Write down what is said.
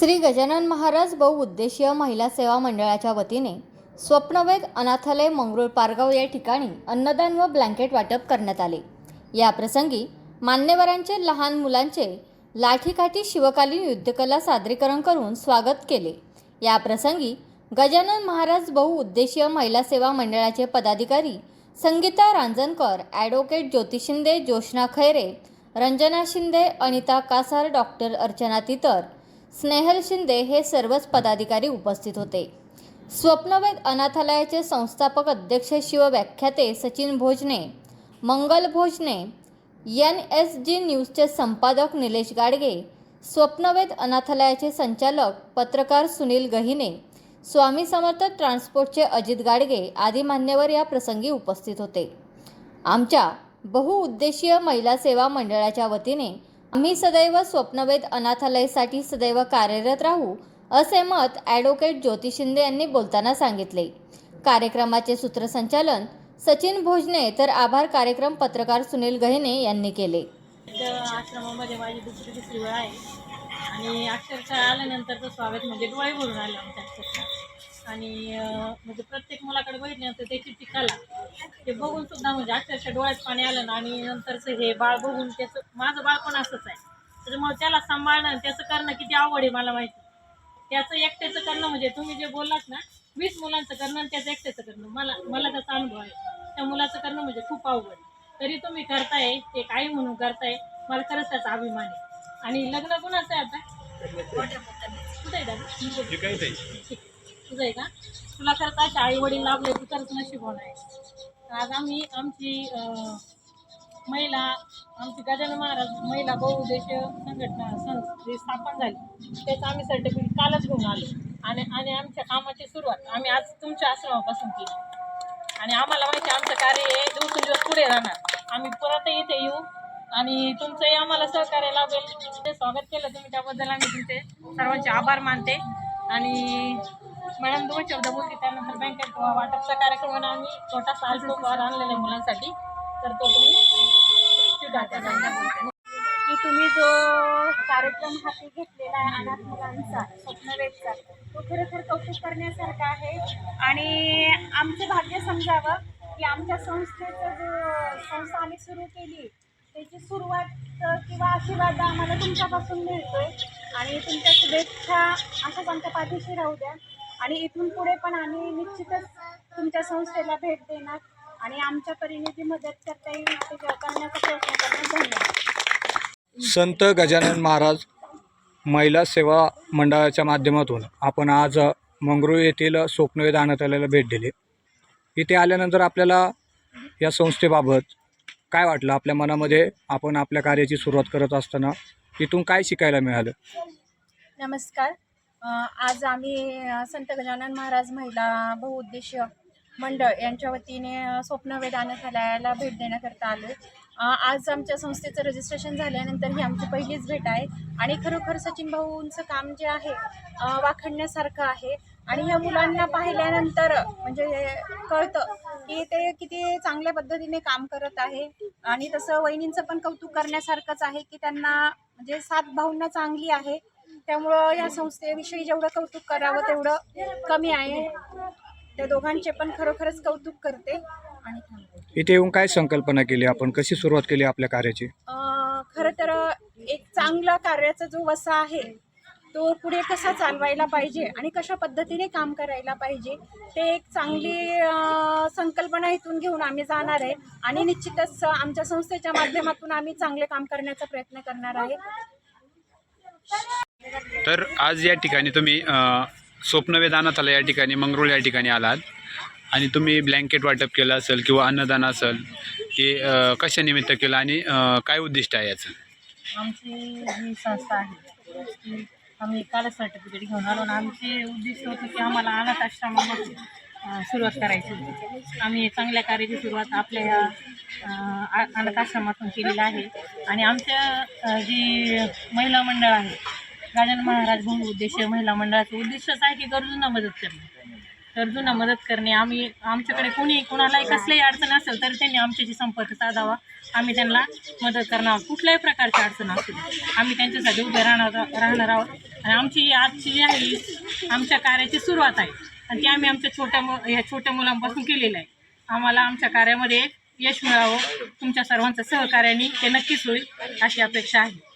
श्री गजानन महाराज बहुउद्देशीय महिला सेवा मंडळाच्या वतीने स्वप्नवेद अनाथालय मंगरूळ पारगाव या ठिकाणी अन्नदान व ब्लँकेट वाटप करण्यात आले. या प्रसंगी मान्यवरांचे लहान मुलांचे लाठीकाठी शिवकालीन युद्धकला सादरीकरण करून स्वागत केले. या प्रसंगी गजानन महाराज बहुउद्देशीय महिला सेवा मंडळाचे पदाधिकारी संगीता रांजणकर ॲडव्होकेट ज्योती शिंदे जोशना खैरे रंजना शिंदे अनिता कासार डॉक्टर अर्चना तितर स्नेहल शिंदे हे सर्वच पदाधिकारी उपस्थित होते. स्वप्नवेद अनाथालयाचे संस्थापक अध्यक्ष शिवव्याख्याते Sachin Bhojane Mangal Bhojane N S G न्यूजचे संपादक निलेश गाडगे स्वप्नवेद अनाथालयाचे संचालक पत्रकार सुनील गहिने स्वामी समर्थ ट्रान्सपोर्टचे अजित गाडगे आदी मान्यवर या प्रसंगी उपस्थित होते. आमच्या बहुउद्देशीय महिला सेवा मंडळाच्या वतीने आम्ही सदैव स्वप्नवेद अनाथालयासाठी सदैव कार्यरत राहू असे मत ॲडव्होकेट ज्योती शिंदे यांनी बोलताना सांगितले. कार्यक्रमाचे सूत्रसंचालन सचिन भोजने तर आभार कार्यक्रम पत्रकार सुनील गहिने यांनी केले. आश्रमामध्ये माझी दुसरी तिसरी वेळ आहे. आणि अक्षरशः आल्यानंतरचं स्वागत म्हणजे डोळे भरून आलं आमच्या अक्षरशः आणि म्हणजे प्रत्येक मुलाकडे बघितल्यानंतर त्याची ती कला ते बघून सुद्धा म्हणजे अक्षरशः डोळ्यात पाणी आलं ना आणि नंतरचं हे बाळ बघून त्याचं माझं बाळ पण असंच आहे. त्याच्यामुळे त्याला सांभाळणं त्याचं करणं किती आवड आहे मला माहिती. त्याचं एकट्याचं करणं म्हणजे तुम्ही जे बोललात ना वीस मुलांचं करणं आणि त्याचं एकट्याचं करणं. मला मला त्याचा अनुभव आहे. त्या मुलाचं करणं म्हणजे खूप अवघड आहे. तरी तुम्ही करताय ते काही म्हणून करताय मला खरंच त्याचा अभिमान आहे. आणि लग्न कोणाचं आहे आता? कुठं आहे दादा? तुझं आहे का? तुला खरंच असे आई वडील लाभले तू खरंच नशीब होणार आहे. आज आम्ही आमची महिला आमची गजानन महाराज महिला बहुउद्देशीय संघटना संस्था स्थापन झाली त्याचं आम्ही सर्टिफिकेट कालच घेऊन आलो. आणि आणि आमच्या कामाची सुरुवात आम्ही आज तुमच्या आश्रमापासून केली. आणि आम्हाला माहिती आमचं कार्य हे दिवसेंदिवस पुढे राहणार. आम्ही परत इथे येऊ. आणि तुमचंही आम्हाला सहकार्य लाभेल. ते स्वागत केलं तुम्ही त्याबद्दल. आम्ही तुमचे सर्वांचे आभार मानते. आणि मॅडम दोन शब्द बोलते त्यानंतर बँकेत वाटपचा कार्यक्रम आणि आम्ही छोटासा अल्पोपहार आणलेला आहे मुलांसाठी. तर तो तुम्ही की तुम्ही जो कार्यक्रम हाती घेतलेला आहे अनाथ मुलांचा स्वप्नवेदचा तो खरोखर कौतुक करण्यासारखा आहे. आणि आमचं भाग्य समजावं की आमच्या संस्थेचं जो संस्था आम्ही सुरू केली त्याची सुरुवात किंवा आशीर्वाद आम्हाला तुमच्यापासून मिळतोय. आणि तुमच्या शुभेच्छा असंच आमच्या पाठीशी राहू द्या. आणि इथून पुढे पण आम्ही निश्चितच तुमच्या संस्थेला भेट देणार आणि आमच्या परीने जी मदत करता येईल ते करण्याचा प्रयत्न करणार. धन्यवाद. संत गजानन महाराज महिला सेवा मंडळाच्या माध्यमातून आपण आज मंगरूळ येथील स्वप्नवेद अनाथालयाला भेट दिली. इथे आल्यानंतर आपल्याला या संस्थेबाबत काय वाटलं? आपल्या मनामध्ये आपण आपल्या कार्याची सुरुवात करत असताना इथून काय शिकायला मिळालं? नमस्कार. आज आम्ही संत गजानन महाराज महिला बहुउद्देशीय मंडळ यांच्या वतीने स्वप्न स्वप्नवेद भेट देण्याकरता आलो आज आमच्या संस्थेचं रजिस्ट्रेशन झाल्यानंतर ही आमची पहिलीच भेट आहे. आणि खरोखर सचिन भाऊंचं काम जे आहे वाखडण्यासारखं वाखाणण्यासारखं आहे. आणि ह्या मुलांना पाहिल्यानंतर म्हणजे कळतं की ते किती चांगल्या पद्धतीने काम करत आहे. आणि तसं वहिनींचं पण कौतुक करण्यासारखंच आहे की त्यांना म्हणजे सात भाऊंना चांगली आहे. त्यामुळं या संस्थेविषयी जेवढं कौतुक करावं तेवढं कमी आहे. त्या दोघांचे पण खरोखरच कौतुक करते आणि इथे येऊन काय संकल्पना केली आपण? कशी सुरुवात केली आपल्या कार्याची? खरं तर एक चांगला कार्याचा जो वसा आहे तो पुढे कसा चालवायला पाहिजे आणि कशा पद्धतीने काम करायला पाहिजे ते एक चांगली संकल्पना इथून घेऊन आम्ही जाणार आहे. आणि निश्चितच आमच्या संस्थेच्या माध्यमातून आम्ही चांगले काम करण्याचा प्रयत्न करणार आहे. तर आज या ठिकाणी तुम्ही अ, स्वप्नवेद अनाथालय या ठिकाणी मंगरुळ या ठिकाणी आलात. आणि तुम्ही ब्लँकेट वाटप केलं असेल किंवा अन्नदान असेल हे अ, कशानिमित्त केलं आणि काय उद्दिष्ट आहे याचं? आमची जी संस्था आहे. ती आम्ही कालच सर्टिफिकेट घेऊन आलो आणि आमचे उद्दिष्ट होतं की आम्हाला अनाथ आश्रमामध्ये सुरुवात करायची होती. आम्ही चांगल्या कार्याची सुरुवात आपल्या या अनाथ आश्रमातून केलेली आहे. आणि आमच्या जी महिला मंडळ आहे गजानन महाराज बहु उद्देशीय महिला मंडळाचं उद्दिष्टच आहे की गरजूंना मदत करणे. गरजूंना मदत करणे. आम्ही आमच्याकडे कोणी कोणालाही कसलीही अडचण असेल तर त्यांनी आमच्याशी संपर्क साधावा. आम्ही त्यांना मदत करणार आहोत. कुठल्याही प्रकारची अडचण असू दे. आम्ही त्यांच्यासाठी उभे राहणार राहणार आहोत. आणि आमची आजची जी आहे आमच्या कार्याची सुरुवात आहे. आणि ती आम्ही आमच्या छोट्या मु या छोट्या मुलांपासून केलेलं आहे. आम्हाला आमच्या कार्यामध्ये यश मिळावं. तुमच्या सर्वांचं सहकार्याने ते नक्कीच होईल अशी अपेक्षा आहे.